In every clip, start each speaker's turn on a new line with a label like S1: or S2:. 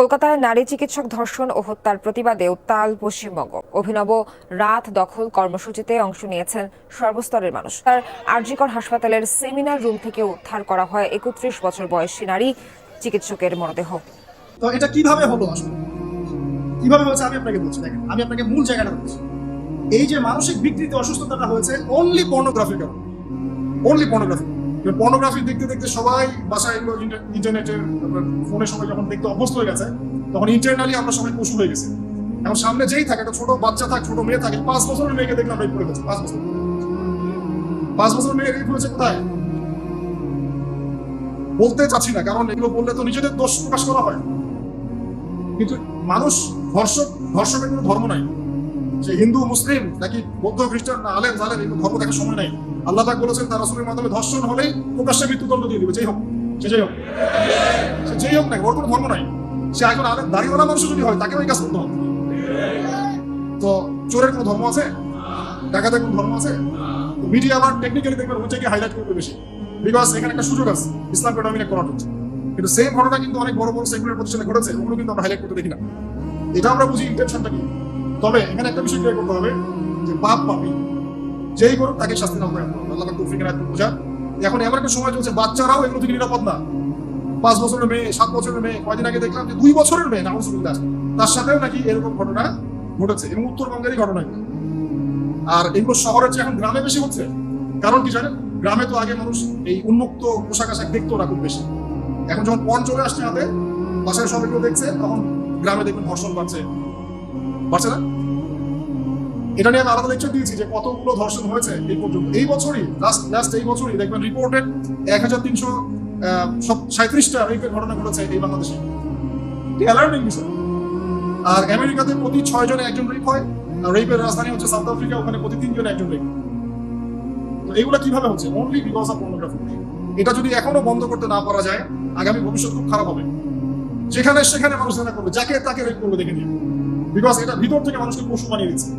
S1: কলকাতায় নারী চিকিৎসক ধর্ষণ ও হত্যার প্রতিবাদে উত্তাল পশ্চিমবঙ্গ। অভিনব রাত দখল কর্মসূচিতে অংশ নিয়েছেন সর্বস্তরের মানুষ। তার আরজিকর হাসপাতালের সেমিনার রুম থেকে উদ্ধার করা হয় একত্রিশ বছর বয়সী নারী চিকিৎসকের মরদেহ।
S2: তো এটা কীভাবে হলো কীভাবে হয়েছে? আমি আপনাকে বলছি, দেখেন, আমি আপনাকে মূল জায়গাটা বলছি। এই যে মানসিক বিকৃতি, অসুস্থতাটা হয়েছে অনলি পর্নোগ্রাফির কারণে। অনলি পর্নোগ্রাফি পর্নোগ্রাফি দেখতে দেখতে সবাই বাসায় এগুলো ইন্টার- ইন্টারনেটের ফোনে সবাই যখন দেখতে অভ্যস্ত হয়ে গেছে, তখন ইন্টারনালি আমরা সবাই পশু হয়ে গেছি। এখন সামনে যেই থাকে, একটা ছোট বাচ্চা থাক, ছোট মেয়ে থাকে, পাঁচ বছরের মেয়েকে দেখলাম রেপ করে ফেলছে পাঁচ বছর। পাঁচ বছরের মেয়ে রেপ হয়েছে কোথায়? বলতে চাচ্ছি না, কারণ এগুলো বললে তো নিজেদের দোষ প্রকাশ করা হয়। কিন্তু মানুষ ধর্ষক, ধর্ষকের কোনো ধর্ম নাই। সে হিন্দু, মুসলিম, নাকি বৌদ্ধ, খ্রিস্টান, না আলেম, জালেম, এগুলো ধর্ম দেখার সময় নাই। আল্লাহ পাক বলেছেন, তার রাসূলের মাধ্যমে ধর্ষণ হলেই প্রকাশ্যে মৃত্যুদণ্ড দিয়ে দিবে। যেই হোক, সে যেই হোক, সে যেই হোক না ওর কোনো ধর্ম নাই। সে একজন আলেম দাড়িওয়ালা মানুষ যদি হয় তাকে ওই কাজ করতে হবে। তো চোরের কোনো ধর্ম আছে? ডাকাতের কোনো ধর্ম আছে? মিডিয়া আবার টেকনিক্যালি দেখবেন ওইটাকে হাইলাইট করবে বেশি। বিকজ এখানে একটা সুযোগ আছে, ইসলামকে ডমিনেট করার হচ্ছে কিন্তু সেই ঘটনা কিন্তু অনেক বড় বড় সেকুলার প্রতিষ্ঠানে ঘটেছে, ওগুলো কিন্তু আমরা হাইলাইট করতে দেখি না। এটা আমরা বুঝি ইন্টেনশনটা কি? তবে এখানে একটা বিষয় ক্লিয়ার করতে হবে যে পাপ পাপি যেই করুক তাকে শাস্তি না করে আল্লাহ তৌফিক করুন বোঝা? এখন এমন একটা সময় চলছে, বাচ্চারাও এগুলো থেকে নিরাপদ না। পাঁচ বছরের মেয়ে, সাত বছরের মেয়ে, কয়দিন আগে দেখলাম যে দুই বছরের মেয়ে, নাউজুবিল্লাহ। তার সাথেও নাকি এরকম ঘটনা ঘটেছে এবং উত্তরবঙ্গেরই ঘটনা আর এগুলো শহরের চেয়ে এখন গ্রামে বেশি হচ্ছে, কারণ কি জানেন? গ্রামে তো আগে মানুষ এই উন্মুক্ত পোশাক আশাক দেখতো না খুব বেশি। এখন যখন পণ চলে আসছে হাতে, বাসায় সবাই দেখছে, তখন গ্রামে দেখবেন ধর্ষণ বাড়ছে। বাড়ছে না? এটা নিয়ে আমি আলাদা লেকচার দিয়েছি যে কতগুলো ধর্ষণ হয়েছে এই পর্যন্ত। এই বছরই লাস্ট লাস্ট এই বছরই দেখবেন রিপোর্টেড এক হাজার তিনশো সাঁত্রিশটা রেপের ঘটনা ঘটেছে এই বাংলাদেশে। অ্যালার্মিং বিষয়। আর আমেরিকাতে প্রতি ছয় জনে একজন রেপ হয়, আর রেপের রাজধানী হচ্ছে সাউথ আফ্রিকা ওখানে প্রতি তিনজনে একজন রেপ তো এগুলো কীভাবে হচ্ছে? অনলি বিকজ অফ পর্নোগ্রাফি এটা যদি এখনও বন্ধ করতে না পারা যায়, আগামী ভবিষ্যৎ খুব খারাপ হবে। যেখানে সেখানে মানুষ করবে যাকে তাকে রেপ করবে দেখে নিয়ে বিকজ এটা ভিতর থেকে মানুষকে পশু বানিয়ে দিচ্ছে।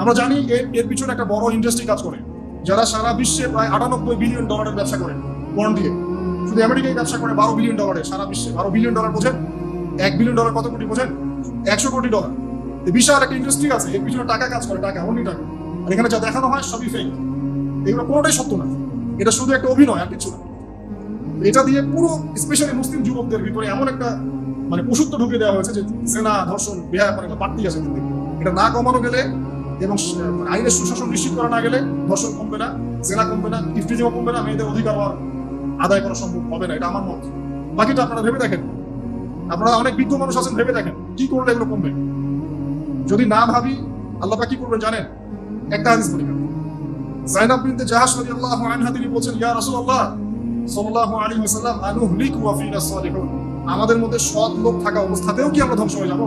S2: আমরা জানি এর এর পিছনে একটা বড় ইন্ডাস্ট্রি কাজ করে, যারা সারা বিশ্বে প্রায় আটানব্বই বিলিয়ন ডলারের ব্যবসা করে পর্ন দিয়ে। শুধু আমেরিকায় ব্যবসা করে বারো বিলিয়ন ডলারে সারা বিশ্বে বারো বিলিয়ন ডলার বোঝেন, এক বিলিয়ন ডলার কত কোটি বোঝেন? একশো কোটি ডলার বিশাল একটা ইন্ডাস্ট্রি আছে, এর পিছনে টাকা কাজ করে, টাকা অনলি টাকা। আর এখানে যা দেখানো হয় সবই ফেক এগুলো কোনোটাই সত্য না। এটা শুধু একটা অভিনয় আর কিছু না। এটা দিয়ে পুরো স্পেশালি মুসলিম যুবকদের ভিতরে এমন একটা মানে পশুত্ব ঢুকে দেওয়া হয়েছে যে সেনা, ধর্ষণ বেহায় মানে বাড়তি আছে এটা না কমানো গেলে এবং আইনের সুশাসন নিশ্চিত করা না গেলে ধর্ষণ কমবে না সেনা কমবে না ইফটিজিমও কমবে না, মেয়েদের অধিকার আদায় করা সম্ভব হবে না, এটা আমার মত। বাকিটা আপনারা ভেবে দেখেন। আপনারা অনেক বিজ্ঞ মানুষ আছেন, ভেবে দেখেন, কি করলে এগুলো কমবে। যদি না ভাবি, আল্লাহ কি করবেন জানেন? একটা হাদিস বলি জাইনাব বিনতে জাহাজ রাদিয়াল্লাহু আনহা, তিনি বলছেন, ইয়া রাসূলুল্লাহ, সাল্লাল্লাহু আলাইহি ওয়াসাল্লাম আনুহলিকু ওয়া ফিনা সালিহুন। আমাদের মধ্যে সৎ লোক থাকা অবস্থাতেও কি আমরা ধ্বংস হয়ে যাব?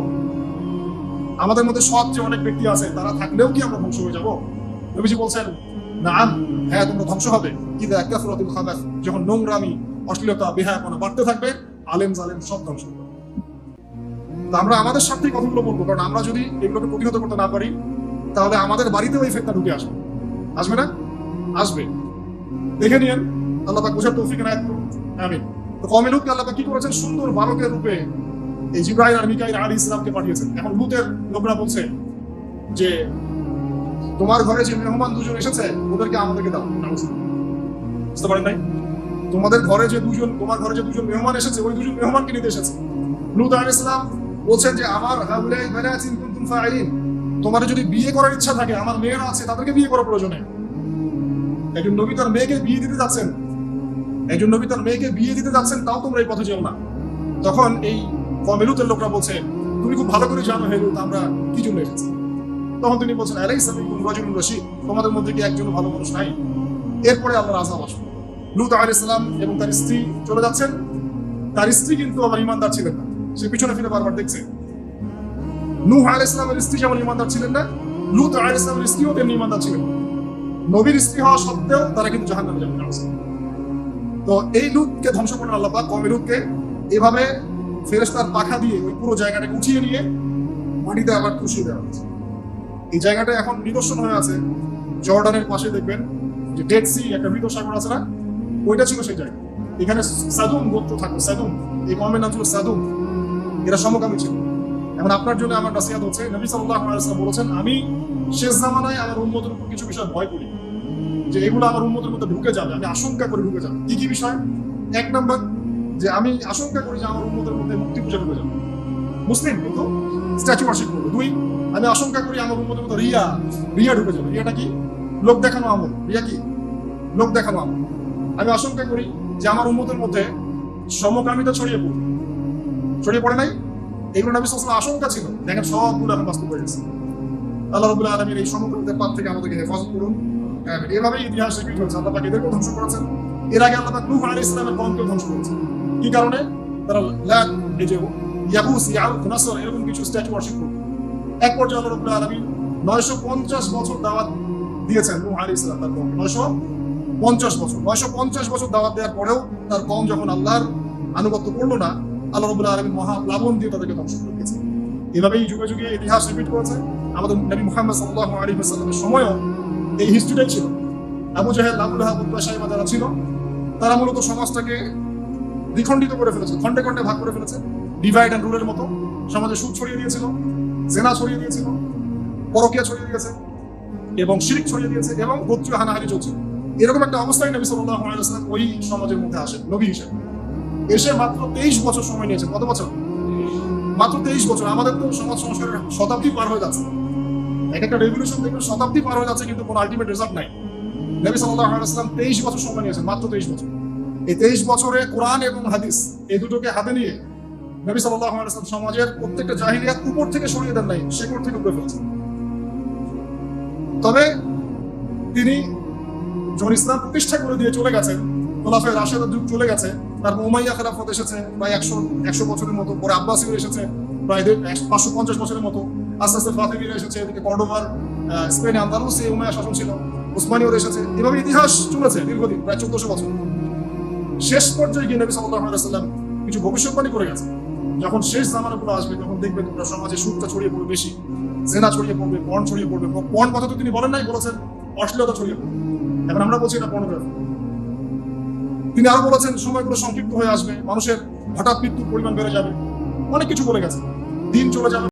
S2: আমাদের মধ্যে সৎ যে অনেক ব্যক্তি আছে, তারা থাকলেও কি আমরা ধ্বংস হয়ে যাব? নবীজি বলছেন, নাম হ্যাঁ তোমরা ধ্বংস হবে। কি দেখ কাসরাতুল খাবাস যখন নোংরামি, অশ্লীলতা, বেহায়াপনা বাড়তে থাকবে, আলেম জালেম সব ধ্বংস আমরা আমাদের সাথে কথাগুলো বলব, কারণ আমরা যদি এগুলোকে প্রতিহত করতে না পারি, তাহলে আমাদের বাড়িতেও এই ফেতনা ঢুকে আসবে। আসবে না? আসবে। দেখে নিয়েন, আল্লাহ পাক বুঝার তৌফিক করুন। আমিন। তো কমে লুতকে আল্লাহ পাক কি করেছেন? সুন্দর বালকের রূপে এই আর মিকাইল আলী ইসলামকে পাঠিয়েছেন। এখন লোকরা বলছে যে, তোমার ঘরে যে মেহমান দুজন এসেছে, ওদেরকে আমাদেরকে দাও। বুঝতে পারেন নাই? তোমাদের ঘরে যে দুজন, তোমার ঘরে যে দুজন মেহমান এসেছে, ওই দুজন মেহমানকে নিতে এসেছে লুত ইসলাম বলছেন যে, আমার ফাইলিন তোমার যদি বিয়ে করার ইচ্ছা থাকে, আমার মেয়েরা আছে, তাদেরকে বিয়ে করার প্রয়োজনে। একজন নবী তার মেয়েকে বিয়ে দিতে যাচ্ছেন। একজন নবী তার মেয়েকে বিয়ে দিতে যাচ্ছেন, তাও তোমরা এই পথে যেও না। তখন এই কমেলুতের লোকরা বলছে, তুমি খুব ভালো করে জানো হেলুত আমরা কি জন্য এসেছি? তখন তিনি বলছেন আলাই সামিকুম রাজুলুন রশিদ, তোমাদের মধ্যে কি একজন ভালো মানুষ নাই? এরপরে আল্লাহর আযাব আসবে লুত আলাইহিস সালাম এবং তার স্ত্রী চলে যাচ্ছেন। তার স্ত্রী কিন্তু আবার ইমানদার ছিলেন না। সে পিছনে ফিরে বারবার দেখছে। নূহ আলাইহিস সালামের স্ত্রী যেমন ইমানদার ছিলেন না, লুত আলাইহিস সালামের স্ত্রীও তেমনি ইমানদার ছিলেন না। নবীর স্ত্রী হওয়া সত্ত্বেও তারা কিন্তু জাহান্নামে যাবে। তো এই লুতকে ধ্বংস করেন আল্লাহ পাক কমে লুতকে। এভাবে ফেরেশতার পাখা দিয়ে ওই পুরো জায়গাটাকে উঠিয়ে নিয়ে মাটিতে আবার খুশিয়ে দেওয়া হয়েছে এই জায়গাটা এখন নিদর্শন হয়ে আছে। জর্ডানের পাশে দেখবেন যে ডেড সি একটা মৃত সাগর আছে না? ওইটা ছিল সেই জায়গা। এখানে সাদুম গোত্র থাকতো সাদুম। এই কমের নাম ছিল সাদুম। এরা সমকামী ছিল। এখন আপনার জন্য আমার নাসিহাত হচ্ছে, নবী আলাইহি বলেছেন, আমি শেষ জামানায় আমার উম্মতের উপর কিছু বিষয় ভয় করি। যে এগুলো আমার উন্মতের মধ্যে ঢুকে যাবে, আমি আশঙ্কা করে ঢুকে যাবে। কি কি বিষয়? এক নম্বর যে আমি আশঙ্কা করি যে আমার উন্মতের মধ্যে মুক্তি পূজা ঢুকে যাবে মুসলিম কিন্তু স্ট্যাচু ওয়ার্শিপ করবে। দুই, আমি আশঙ্কা করি আমার উন্মতের মধ্যে রিয়া রিয়া ঢুকে যাবে। রিয়াটা কি? লোক দেখানো আমল। রিয়া কি? লোক দেখানো আমল। আমি আশঙ্কা করি যে আমার উন্মতের মধ্যে সমকামিতা ছড়িয়ে পড়বে। ছড়িয়ে পড়ে নাই? এগুলো নবী আলাইহি আশঙ্কা ছিল। দেখেন সবগুলো এখন বাস্তব হয়ে গেছে। আল্লাহ রবুল্লাহ আলমীর এই সমগ্রতার পাপ থেকে আমাদেরকে হেফাজত করুন। এভাবেই ইতিহাস রিপিট হয়েছে আল্লাহ পাক এদেরকেও ধ্বংস করেছেন। এর আগে আল্লাহ পাক নূহ আলাইহিস সালামের কওমকেও ধ্বংস করেছেন। কি কারণে? তারা এই যে ইয়াহুস ইয়াউদ নাসর। এরকম কিছু স্ট্যাচু ওয়ার্শিপ করত এক পর্যায়ে আল্লাহ রবুল্লাহ আলমী নয়শো পঞ্চাশ বছর দাওয়াত দিয়েছেন নূহ আলাইহিস সালাম তার কওমকে নয়শো পঞ্চাশ বছর। নয়শো পঞ্চাশ বছর দাওয়াত দেওয়ার পরেও তার কম যখন আল্লাহর আনুগত্য করল না, আল্লাহ রবুল্লাহ আলমী মহা প্লাবন দিয়ে তাদেরকে ধ্বংস করে দিয়েছে এভাবেই যুগে যুগে ইতিহাস রিপিট করেছে। আমাদের নবী মুহাম্মদ সাল্লাল্লাহু আলাইহি ওয়াসাল্লামের সময়ও এই হিস্ট্রিটাই ছিল। আবু জাহেল, আবু লাহাব, উতবা সাইবা যারা ছিল, তারা মূলত সমাজটাকে দ্বিখণ্ডিত করে ফেলেছে, খণ্ডে খণ্ডে ভাগ করে ফেলেছে। ডিভাইড অ্যান্ড রুলের মতো সমাজে সুদ ছড়িয়ে দিয়েছিল, জেনা ছড়িয়ে দিয়েছিল, পরকিয়া ছড়িয়ে দিয়েছে, এবং শিরিক ছড়িয়ে দিয়েছে, এবং গোত্রীয় হানাহানি চলছিল এরকম একটা অবস্থায় নবী আলাইহি ওই সমাজের মধ্যে আসে নবী হিসেবে। এসে মাত্র তেইশ বছর সময় নিয়েছে, কত বছর? মাত্র তেইশ বছর। আমাদের তো সমাজ সংস্কারের শতাব্দী পার হয়ে যাচ্ছে। এক একটা রেভলিউশন দেখবেন, শতাব্দী পার হয়ে যাচ্ছে, কিন্তু কোনো আলটিমেট রেজাল্ট নাই। নবী সাল্লাল্লাহু আলাইহি ওয়াসাল্লাম তেইশ বছর সময় নিয়েছেন, মাত্র তেইশ বছর। এই তেইশ বছরে কোরআন এবং হাদিস এই দুটোকে হাতে নিয়ে নবী আলাইহি সমাজের প্রত্যেকটা জাহিলিয়াত উপর থেকে সরিয়ে দেন নাই, শেকড় থেকে উপরে ফেলছেন। তবে তিনি যখন ইসলাম প্রতিষ্ঠা করে দিয়ে চলে গেছেন, খোলাফে রাশেদের যুগ চলে গেছে তারপর উমাইয়া খেলাফত এসেছে, প্রায় একশো একশো বছরের মতো, পরে আব্বাসীয় এসেছে, প্রায় পাঁচশো পঞ্চাশ বছরের মতো, আস্তে আস্তে ফাতিমিরা এসেছে, এদিকে কর্ডোভার স্পেনে আন্দালুসে উমাইয়া শাসন ছিল উসমানীয়র এসেছে। এভাবে ইতিহাস চলেছে দীর্ঘদিন, প্রায় চোদ্দশো বছর। শেষ পর্যায়ে গিয়ে নবী সাল্লাল্লাহু আলাইহি সাল্লাম কিছু ভবিষ্যৎবাণী করে গেছে যখন শেষ জামানাগুলো আসবে, তখন দেখবে তোমরা সমাজে সুখটা ছড়িয়ে পড়বে বেশি, জেনা ছড়িয়ে পড়বে, পণ ছড়িয়ে পড়বে। পণ কথা তো তিনি বলেন নাই, বলেছেন অশ্লীলতা ছড়িয়ে পড়বে। এখন আমরা বলছি এটা পর্নোগ্রাফি তিনি আরও বলেছেন, সময়গুলো সংক্ষিপ্ত হয়ে আসবে, মানুষের হঠাৎ মৃত্যুর পরিমাণ বেড়ে যাবে। অনেক কিছু বলে গেছে। দিন চলে যাবে।